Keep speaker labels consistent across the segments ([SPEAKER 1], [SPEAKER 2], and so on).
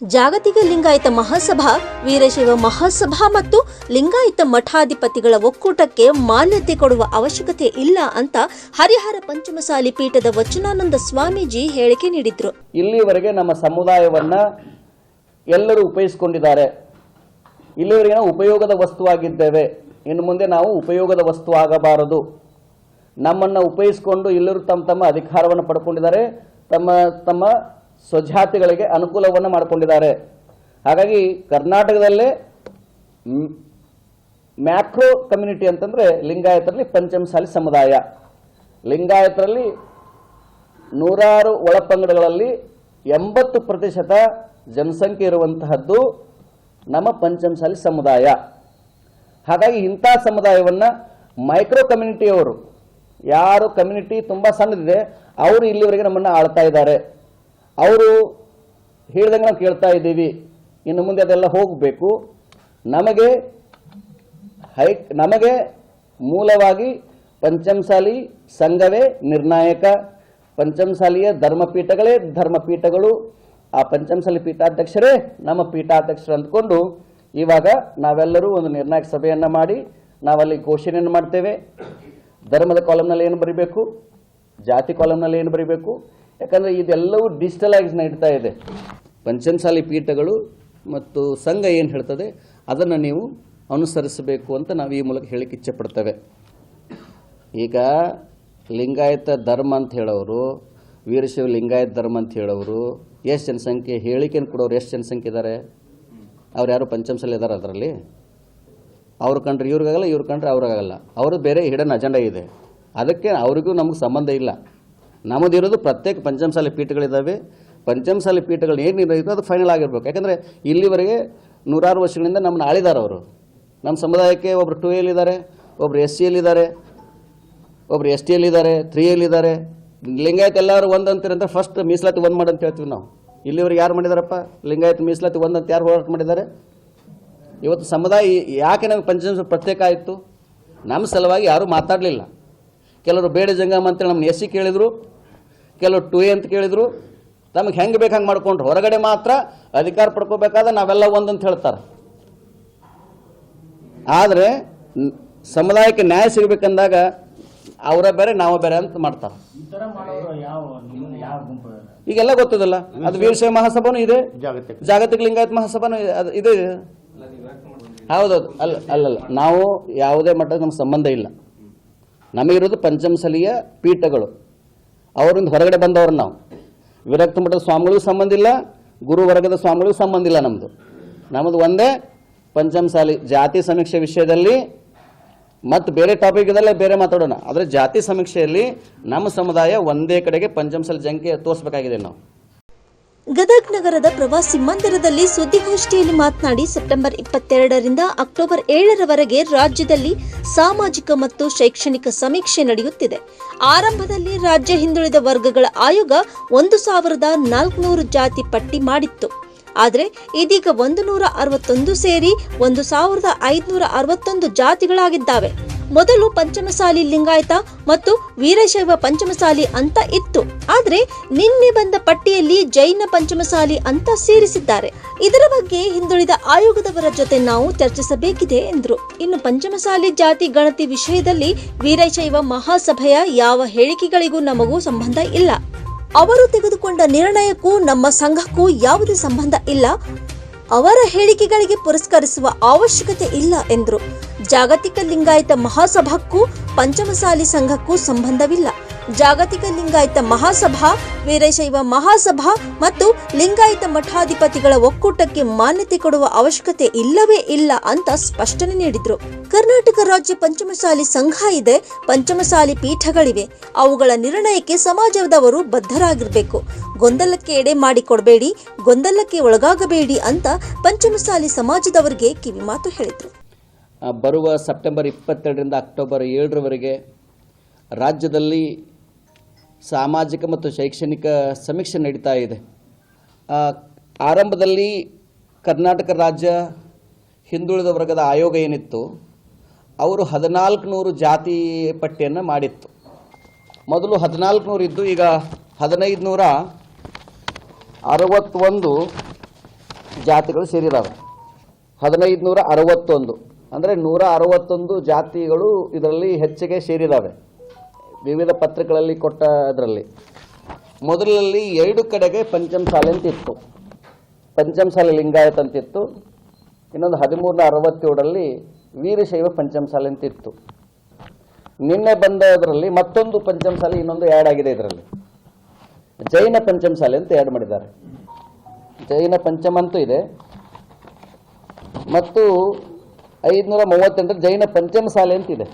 [SPEAKER 1] ಜಾಗತಿಕ ಲಿಂಗಾಯತ ಮಹಾಸಭಾ, ವೀರಶೈವ ಮಹಾಸಭಾ ಮತ್ತು ಲಿಂಗಾಯತ ಮಠಾಧಿಪತಿಗಳ ಒಕ್ಕೂಟಕ್ಕೆ ಮಾನ್ಯತೆ ಕೊಡುವ ಅವಶ್ಯಕತೆ ಇಲ್ಲ ಅಂತ ಹರಿಹರ ಪಂಚಮಸಾಲಿ ಪೀಠದ ವಚನಾನಂದ ಸ್ವಾಮೀಜಿ ಹೇಳಿಕೆ ನೀಡಿದ್ರು.
[SPEAKER 2] ಇಲ್ಲಿವರೆಗೆ ನಮ್ಮ ಸಮುದಾಯವನ್ನ ಎಲ್ಲರೂ ಉಪಯೋಗಿಸಿಕೊಂಡಿದ್ದಾರೆ. ಇಲ್ಲಿವರೆಗೆ ನಾವು ಉಪಯೋಗದ ವಸ್ತುವಾಗಿದ್ದೇವೆ. ಇನ್ನು ಮುಂದೆ ನಾವು ಉಪಯೋಗದ ವಸ್ತು ಆಗಬಾರದು. ನಮ್ಮನ್ನು ಉಪಯೋಗಿಸಿಕೊಂಡು ಎಲ್ಲರೂ ತಮ್ಮ ತಮ್ಮ ಅಧಿಕಾರವನ್ನು ಪಡ್ಕೊಂಡಿದ್ದಾರೆ. ತಮ್ಮ ತಮ್ಮ ಸ್ವಜಾತಿಗಳಿಗೆ ಅನುಕೂಲವನ್ನು ಮಾಡಿಕೊಂಡಿದ್ದಾರೆ. ಹಾಗಾಗಿ ಕರ್ನಾಟಕದಲ್ಲೇ ಮ್ಯಾಕ್ರೋ ಕಮ್ಯುನಿಟಿ ಅಂತಂದರೆ ಲಿಂಗಾಯತರಲ್ಲಿ ಪಂಚಮಸಾಲಿ ಸಮುದಾಯ. ಲಿಂಗಾಯತರಲ್ಲಿ ನೂರಾರು ಒಳಪಂಗಡಗಳಲ್ಲಿ ಎಂಬತ್ತು ಪ್ರತಿಶತ ಜನಸಂಖ್ಯೆ ಇರುವಂತಹದ್ದು ನಮ್ಮ ಪಂಚಮಸಾಲಿ ಸಮುದಾಯ. ಹಾಗಾಗಿ ಇಂಥ ಸಮುದಾಯವನ್ನು ಮೈಕ್ರೋ ಕಮ್ಯುನಿಟಿಯವರು, ಯಾರು ಕಮ್ಯುನಿಟಿ ತುಂಬ ಸಣ್ಣದಿದೆ, ಅವರು ಇಲ್ಲಿವರೆಗೆ ನಮ್ಮನ್ನು ಆಳ್ತಾ ಇದ್ದಾರೆ. ಅವರು ಹೇಳಿದಂಗೆ ನಾವು ಕೇಳ್ತಾ ಇದ್ದೀವಿ. ಇನ್ನು ಮುಂದೆ ಅದೆಲ್ಲ ಹೋಗಬೇಕು. ನಮಗೆ ಹೈ, ನಮಗೆ ಮೂಲವಾಗಿ ಪಂಚಮಸಾಲಿ ಸಂಘವೇ ನಿರ್ಣಾಯಕ. ಪಂಚಮಸಾಲಿಯ ಧರ್ಮಪೀಠಗಳೇ ಧರ್ಮಪೀಠಗಳು. ಆ ಪಂಚಮಸಾಲಿ ಪೀಠಾಧ್ಯಕ್ಷರೇ ನಮ್ಮ ಪೀಠಾಧ್ಯಕ್ಷರು ಅಂದ್ಕೊಂಡು ಇವಾಗ ನಾವೆಲ್ಲರೂ ಒಂದು ನಿರ್ಣಾಯಕ ಸಭೆಯನ್ನು ಮಾಡಿ ನಾವಲ್ಲಿ ಘೋಷಣೆಯನ್ನು ಮಾಡ್ತೇವೆ. ಧರ್ಮದ ಕಾಲಮ್ನಲ್ಲಿ ಏನು ಬರೀಬೇಕು? ಜಾತಿ ಕಾಲಮ್ನಲ್ಲಿ ಏನು ಬರೀಬೇಕು? ಯಾಕಂದರೆ ಇದೆಲ್ಲವೂ ಡಿಜಿಟಲೈಸ್ ಇಡ್ತಾ ಇದೆ. ಪಂಚಮಸಾಲಿ ಪೀಠಗಳು ಮತ್ತು ಸಂಘ ಏನು ಹೇಳ್ತದೆ, ಅದನ್ನು ನೀವು ಅನುಸರಿಸಬೇಕು ಅಂತ ನಾವು ಈ ಮೂಲಕ ಹೇಳಕ್ಕೆ ಇಚ್ಛೆ ಪಡ್ತೇವೆ. ಈಗ ಲಿಂಗಾಯತ ಧರ್ಮ ಅಂತ ಹೇಳೋರು ವೀರಶಿವ ಲಿಂಗಾಯತ ಧರ್ಮ ಅಂತ ಹೇಳೋರು ಎಷ್ಟು ಜನಸಂಖ್ಯೆ ಹೇಳಿಕೆಯನ್ನು ಕೊಡೋರು ಎಷ್ಟು ಜನಸಂಖ್ಯೆ ಇದ್ದಾರೆ ಅವ್ರು ಯಾರು ಪಂಚಮಸಲ್ಲಿ ಇದ್ದಾರೆ ಅದರಲ್ಲಿ? ಅವ್ರ ಕಂಡ್ರೆ ಇವ್ರಿಗಾಗಲ್ಲ, ಇವ್ರ ಕಂಡ್ರೆ ಅವ್ರಿಗಾಗಲ್ಲ. ಅವರು ಬೇರೆ ಹಿಡನ್ ಅಜೆಂಡಾ ಇದೆ. ಅದಕ್ಕೆ ಅವರಿಗೂ ನಮಗೆ ಸಂಬಂಧ ಇಲ್ಲ. ನಮ್ಮದಿರೋದು ಪ್ರತ್ಯೇಕ ಪಂಚಮಸಾಲಿ ಪೀಠಗಳಿದ್ದಾವೆ ಪಂಚಮಸಾಲಿ ಪೀಠಗಳು ಏನು ನಿರ್ಣಯಿತು ಅದು ಫೈನಲ್ ಆಗಿರ್ಬೇಕು. ಯಾಕಂದರೆ ಇಲ್ಲಿವರೆಗೆ ನೂರಾರು ವರ್ಷಗಳಿಂದ ನಮ್ಮನ್ನ ಆಳಿದ್ದಾರೆ ಅವರು. ನಮ್ಮ ಸಮುದಾಯಕ್ಕೆ ಒಬ್ರು ಟು ಎಲ್ಲಿದ್ದಾರೆ ಒಬ್ರು ಎಸ್ ಸಿ ಎಲ್ಲಿದ್ದಾರೆ ಒಬ್ರು ಎಸ್ ಟಿ ಎಲ್ಲಿದ್ದಾರೆ ತ್ರೀ ಎಲ್ಲಿದ್ದಾರೆ ಲಿಂಗಾಯತ್ ಎಲ್ಲರೂ ಒಂದು ಅಂತೀರಂತ ಫಸ್ಟ್ ಮೀಸಲಾತಿ ಒಂದು ಮಾಡಿ ಅಂತ ಹೇಳ್ತೀವಿ ನಾವು. ಇಲ್ಲಿವರೆಗೆ ಯಾರು ಮಾಡಿದಾರಪ್ಪ? ಲಿಂಗಾಯತ್ ಮೀಸಲಾತಿ ಒಂದು ಅಂತ ಯಾರು ಹೋರಾಟ ಮಾಡಿದ್ದಾರೆ? ಇವತ್ತು ಸಮುದಾಯ ಯಾಕೆ ನಮಗೆ ಪಂಚಮಸ ಪ್ರತ್ಯೇಕ ಆಯಿತು? ನಮ್ಮ ಸಲುವಾಗಿ ಯಾರೂ ಮಾತಾಡಲಿಲ್ಲ. ಕೆಲವರು ಬೇಡ ಜಂಗಮ ಅಂತೇಳಿ ನಮ್ಮನ್ನ ಎಸ್ ಸಿ ಕೇಳಿದರು. ಕೆಲವರು ಟು ಎ ಅಂತ ಕೇಳಿದರು ನಮಗೆ ಹೆಂಗೆ ಬೇಕು ಹಂಗೆ ಮಾಡ್ಕೊಂಡ್ರು. ಹೊರಗಡೆ ಮಾತ್ರ ಅಧಿಕಾರ ಪಡ್ಕೋಬೇಕಾದ್ರೆ ನಾವೆಲ್ಲ ಒಂದಂತ ಹೇಳ್ತಾರೆ. ಆದರೆ ಸಮುದಾಯಕ್ಕೆ ನ್ಯಾಯ ಸಿಗಬೇಕಂದಾಗ ಅವರ ಬೇರೆ ನಾವು ಬೇರೆ ಅಂತ ಮಾಡ್ತಾರೆ. ಈಗೆಲ್ಲ ಗೊತ್ತದಲ್ಲ? ಅದು ವೀರಶೈವ ಮಹಾಸಭಾನು ಇದೆ.
[SPEAKER 3] ಜಾಗತಿಕ.
[SPEAKER 2] ಲಿಂಗಾಯತ ಮಹಾಸಭಾನೂ ಇದೆ. ಹೌದೌದು ಅಲ್ಲ ಅಲ್ಲಲ್ಲ. ನಾವು ಯಾವುದೇ ಮಟ್ಟದ ನಮ್ಗೆ ಸಂಬಂಧ ಇಲ್ಲ. ನಮಗಿರೋದು ಪಂಚಮಸಲಿಯ ಪೀಠಗಳು. ಅವರಿಂದ ಹೊರಗಡೆ ಬಂದವರು ನಾವು. ವಿರಕ್ತ ಮಠದ ಸ್ವಾಮಿಗಳಿಗೂ ಸಂಬಂಧ ಇಲ್ಲ, ಗುರು ವರ್ಗದ ಸ್ವಾಮಿಗಳಿಗೂ ಸಂಬಂಧ ಇಲ್ಲ ನಮ್ಮದು ನಮ್ಮದು ಒಂದೇ ಪಂಚಮಸಾಲಿ, ಜಾತಿ ಸಮೀಕ್ಷೆ ವಿಷಯದಲ್ಲಿ ಮತ್ತು ಬೇರೆ ಟಾಪಿಕ್ದಲ್ಲೇ ಬೇರೆ ಮಾತಾಡೋಣ. ಆದರೆ ಜಾತಿ ಸಮೀಕ್ಷೆಯಲ್ಲಿ ನಮ್ಮ ಸಮುದಾಯ ಒಂದೇ ಕಡೆಗೆ ಪಂಚಮಸಾಲಿ ಜಂಕೆ ತೋರಿಸ್ಬೇಕಾಗಿದೆ ನಾವು.
[SPEAKER 1] ಗದಗ್ ನಗರದ ಪ್ರವಾಸಿ ಮಂದಿರದಲ್ಲಿ ಸುದ್ದಿಗೋಷ್ಠಿಯಲ್ಲಿ ಮಾತನಾಡಿ ಸೆಪ್ಟೆಂಬರ್ ಇಪ್ಪತ್ತೆರಡರಿಂದ ಅಕ್ಟೋಬರ್ ಏಳರವರೆಗೆ ರಾಜ್ಯದಲ್ಲಿ ಸಾಮಾಜಿಕ ಮತ್ತು ಶೈಕ್ಷಣಿಕ ಸಮೀಕ್ಷೆ ನಡೆಯುತ್ತಿದೆ. ಆರಂಭದಲ್ಲಿ ರಾಜ್ಯ ಹಿಂದುಳಿದ ವರ್ಗಗಳ ಆಯೋಗ ಒಂದು ಸಾವಿರದ ನಾಲ್ಕುನೂರು ಜಾತಿ ಪಟ್ಟಿ ಮಾಡಿತ್ತು. ಆದರೆ ಇದೀಗ ಒಂದು ನೂರ ಅರವತ್ತೊಂದು ಸೇರಿ ಒಂದು ಸಾವಿರದ ಐದುನೂರ ಅರವತ್ತೊಂದು ಜಾತಿಗಳಾಗಿದ್ದಾವೆ. ಮೊದಲು ಪಂಚಮಸಾಲಿ ಲಿಂಗಾಯತ ಮತ್ತು ವೀರಶೈವ ಪಂಚಮಸಾಲಿ ಅಂತ ಇತ್ತು. ಆದ್ರೆ ನಿನ್ನೆ ಬಂದ ಪಟ್ಟಿಯಲ್ಲಿ ಜೈನ ಪಂಚಮಸಾಲಿ ಅಂತ ಸೇರಿಸಿದ್ದಾರೆ. ಇದರ ಬಗ್ಗೆ ಹಿಂದುಳಿದ ಆಯೋಗದವರ ಜೊತೆ ನಾವು ಚರ್ಚಿಸಬೇಕಿದೆ ಎಂದರು. ಇನ್ನು ಪಂಚಮಸಾಲಿ ಜಾತಿ ಗಣತಿ ವಿಷಯದಲ್ಲಿ ವೀರಶೈವ ಮಹಾಸಭೆಯ ಯಾವ ಹೇಳಿಕೆಗಳಿಗೂ ನಮಗೂ ಸಂಬಂಧ ಇಲ್ಲ. ಅವರು ತೆಗೆದುಕೊಂಡ ನಿರ್ಣಯಕ್ಕೂ ನಮ್ಮ ಸಂಘಕ್ಕೂ ಯಾವುದೇ ಸಂಬಂಧ ಇಲ್ಲ. ಅವರ ಹೇಳಿಕೆಗಳಿಗೆ ಪುರಸ್ಕರಿಸುವ ಅವಶ್ಯಕತೆ ಇಲ್ಲ ಎಂದರು. ಜಾಗತಿಕ ಲಿಂಗಾಯತ ಮಹಾಸಭಕ್ಕೂ ಪಂಚಮಸಾಲಿ ಸಂಘಕ್ಕೂ ಸಂಬಂಧವಿಲ್ಲ. ಜಾಗತಿಕ ಲಿಂಗಾಯತ ಮಹಾಸಭಾ, ವೀರಶೈವ ಮಹಾಸಭಾ ಮತ್ತು ಲಿಂಗಾಯತ ಮಠಾಧಿಪತಿಗಳ ಒಕ್ಕೂಟಕ್ಕೆ ಮಾನ್ಯತೆ ಕೊಡುವ ಅವಶ್ಯಕತೆ ಇಲ್ಲವೇ ಇಲ್ಲ ಅಂತ ಸ್ಪಷ್ಟನೆ ನೀಡಿದ್ರು. ಕರ್ನಾಟಕ ರಾಜ್ಯ ಪಂಚಮಸಾಲಿ ಸಂಘ ಇದೆ, ಪಂಚಮಸಾಲಿ ಪೀಠಗಳಿವೆ. ಅವುಗಳ ನಿರ್ಣಯಕ್ಕೆ ಸಮಾಜದವರು ಬದ್ಧರಾಗಿರಬೇಕು. ಗೊಂದಲಕ್ಕೆ ಎಡೆ ಮಾಡಿಕೊಡಬೇಡಿ, ಗೊಂದಲಕ್ಕೆ ಒಳಗಾಗಬೇಡಿ ಅಂತ ಪಂಚಮಸಾಲಿ ಸಮಾಜದವರಿಗೆ ಕಿವಿಮಾತು ಹೇಳಿದ್ರು.
[SPEAKER 2] ಬರುವ ಸೆಪ್ಟೆಂಬರ್ ಇಪ್ಪತ್ತೆರಡರಿಂದ ಅಕ್ಟೋಬರ್ ಏಳರವರೆಗೆ ರಾಜ್ಯದಲ್ಲಿ ಸಾಮಾಜಿಕ ಮತ್ತು ಶೈಕ್ಷಣಿಕ ಸಮೀಕ್ಷೆ ನಡೀತಾ ಇದೆ. ಆರಂಭದಲ್ಲಿ ಕರ್ನಾಟಕ ರಾಜ್ಯ ಹಿಂದುಳಿದ ವರ್ಗದ ಆಯೋಗ ಏನಿತ್ತು, ಅವರು ಹದಿನಾಲ್ಕು ನೂರು ಜಾತಿ ಪಟ್ಟಿಯನ್ನು ಮಾಡಿತ್ತು. ಮೊದಲು ಹದಿನಾಲ್ಕು ನೂರು ಇದ್ದು, ಈಗ ಹದಿನೈದು ನೂರ ಅರವತ್ತೊಂದು ಜಾತಿಗಳು ಸೇರಿದಾವೆ. ಹದಿನೈದು ನೂರ ಅರವತ್ತೊಂದು. ಅಂದರೆ ನೂರ ಅರವತ್ತೊಂದು ಜಾತಿಗಳು ಇದರಲ್ಲಿ ಹೆಚ್ಚಿಗೆ ಸೇರಿದ್ದಾವೆ ವಿವಿಧ ಪತ್ರಿಕೆಗಳಲ್ಲಿ ಕೊಟ್ಟ ಅದರಲ್ಲಿ. ಮೊದಲಲ್ಲಿ ಎರಡು ಕಡೆಗೆ ಪಂಚಮಸಾಲೆ ಅಂತ ಇತ್ತು. ಪಂಚಮಸಾಲೆ ಲಿಂಗಾಯತ್ ಅಂತಿತ್ತು ಇನ್ನೊಂದು ಹದಿಮೂರನ ಅರವತ್ತೇಳರಲ್ಲಿ ವೀರಶೈವ ಪಂಚಮಸಾಲೆ ಅಂತಿತ್ತು ನಿನ್ನೆ ನಿನ್ನೆ ಬಂದದರಲ್ಲಿ ಮತ್ತೊಂದು ಪಂಚಮಸಾಲೆ ಇನ್ನೊಂದು ಆ್ಯಡ್ ಆಗಿದೆ ಇದರಲ್ಲಿ. ಜೈನ ಪಂಚಮಸಾಲೆ ಅಂತ ಆ್ಯಡ್ ಮಾಡಿದ್ದಾರೆ. ಜೈನ ಪಂಚಮ ಅಂತೂ ಇದೆ. ಮತ್ತು ಐದುನೂರ ಮೂವತ್ತೆಂಟರ ಜೈನ ಪಂಚಮಸಾಲೆ ಅಂತಿದೆ.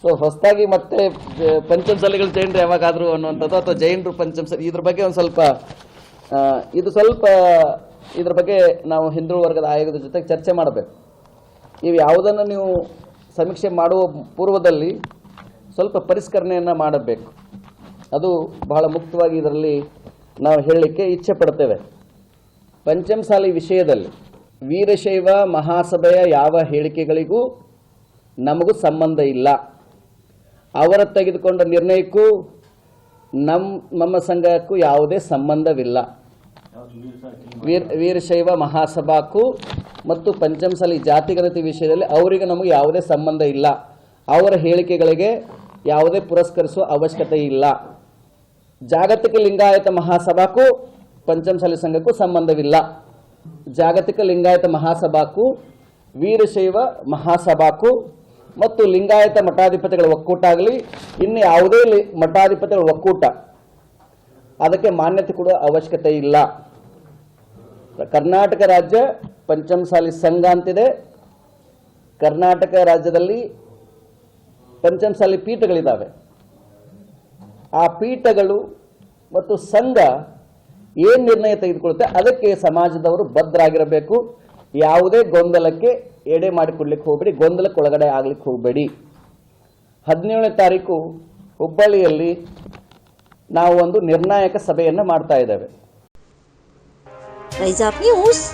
[SPEAKER 2] ಸೊ ಹೊಸದಾಗಿ ಮತ್ತೆ ಪಂಚಮ ಪಂಚಮಸಾಲೆಗಳು ಜೈನರು ಯಾವಾಗಾದರೂ ಅನ್ನುವಂಥದ್ದು, ಅಥವಾ ಜೈನರು ಪಂಚಮಸಾಲೆ ಇದ್ರ ಬಗ್ಗೆ ಒಂದು ಸ್ವಲ್ಪ ಇದು ಸ್ವಲ್ಪ ಇದ್ರ ಬಗ್ಗೆ ನಾವು ಹಿಂದೂ ವರ್ಗದ ಆಯೋಗದ ಜೊತೆಗೆ ಚರ್ಚೆ ಮಾಡಬೇಕು. ನೀವು ಯಾವುದನ್ನು ನೀವು ಸಮೀಕ್ಷೆ ಮಾಡುವ ಪೂರ್ವದಲ್ಲಿ ಸ್ವಲ್ಪ ಪರಿಷ್ಕರಣೆಯನ್ನು ಮಾಡಬೇಕು. ಅದು ಬಹಳ ಮುಕ್ತವಾಗಿ ಇದರಲ್ಲಿ ನಾವು ಹೇಳಲಿಕ್ಕೆ ಇಚ್ಛೆ ಪಡ್ತೇವೆ. ಪಂಚಮಸಾಲಿ ವಿಷಯದಲ್ಲಿ ವೀರಶೈವ ಮಹಾಸಭೆಯ ಯಾವ ಹೇಳಿಕೆಗಳಿಗೂ ನಮಗೂ ಸಂಬಂಧ ಇಲ್ಲ. ಅವರ ತೆಗೆದುಕೊಂಡ ನಿರ್ಣಯಕ್ಕೂ ನಮ್ಮ ನಮ್ಮ ಸಂಘಕ್ಕೂ ಯಾವುದೇ ಸಂಬಂಧವಿಲ್ಲ.
[SPEAKER 3] ವೀರ,
[SPEAKER 2] ವೀರಶೈವ ಮಹಾಸಭಾಕ್ಕೂ ಮತ್ತು ಪಂಚಮಸಾಲಿ ಜಾತಿಗಣತಿ ವಿಷಯದಲ್ಲಿ ಅವರಿಗೆ ನಮಗೆ ಯಾವುದೇ ಸಂಬಂಧ ಇಲ್ಲ. ಅವರ ಹೇಳಿಕೆಗಳಿಗೆ ಯಾವುದೇ ಪುರಸ್ಕರಿಸುವ ಅವಶ್ಯಕತೆ ಇಲ್ಲ. ಜಾಗತಿಕ ಲಿಂಗಾಯತ ಮಹಾಸಭಾಕ್ಕೂ ಪಂಚಮಸಲಿ ಸಂಘಕ್ಕೂ ಸಂಬಂಧವಿಲ್ಲ. ಜಾಗತಿಕ ಲಿಂಗಾಯತ ಮಹಾಸಭಾಕು ವೀರಶೈವ ಮಹಾಸಭಾಕು ಮತ್ತು ಲಿಂಗಾಯತ ಮಠಾಧಿಪತಿಗಳ ಒಕ್ಕೂಟ ಆಗಲಿ ಇನ್ನು ಯಾವುದೇ ಮಠಾಧಿಪತಿಗಳ ಒಕ್ಕೂಟ ಅದಕ್ಕೆ ಮಾನ್ಯತೆ ಕೊಡುವ ಅವಶ್ಯಕತೆ ಇಲ್ಲ. ಕರ್ನಾಟಕ ರಾಜ್ಯ ಪಂಚಮಸಾಲಿ ಸಂಘ ಅಂತಿದೆ. ಕರ್ನಾಟಕ ರಾಜ್ಯದಲ್ಲಿ ಪಂಚಮಸಾಲಿ ಪೀಠಗಳಿದ್ದಾವೆ ಆ ಪೀಠಗಳು ಮತ್ತು ಸಂಘ ಏನು ನಿರ್ಣಯ ತೆಗೆದುಕೊಳ್ಳುತ್ತೆ? ಅದಕ್ಕೆ ಸಮಾಜದವರು ಬದ್ಧರಾಗಿರಬೇಕು ಯಾವುದೇ ಗೊಂದಲಕ್ಕೆ ಎಡೆ ಮಾಡಿಕೊಡ್ಲಿಕ್ಕೆ ಹೋಗಬೇಡಿ, ಗೊಂದಲಕ್ಕೆ ಒಳಗಡೆ ಆಗ್ಲಿಕ್ಕೆ ಹೋಗಬೇಡಿ. ಹದಿನೇಳನೇ ತಾರೀಕು ಹುಬ್ಬಳ್ಳಿಯಲ್ಲಿ ನಾವು ಒಂದು ನಿರ್ಣಾಯಕ ಸಭೆಯನ್ನು ಮಾಡ್ತಾ ಇದ್ದೇವೆ.
[SPEAKER 1] ನ್ಯೂಸ್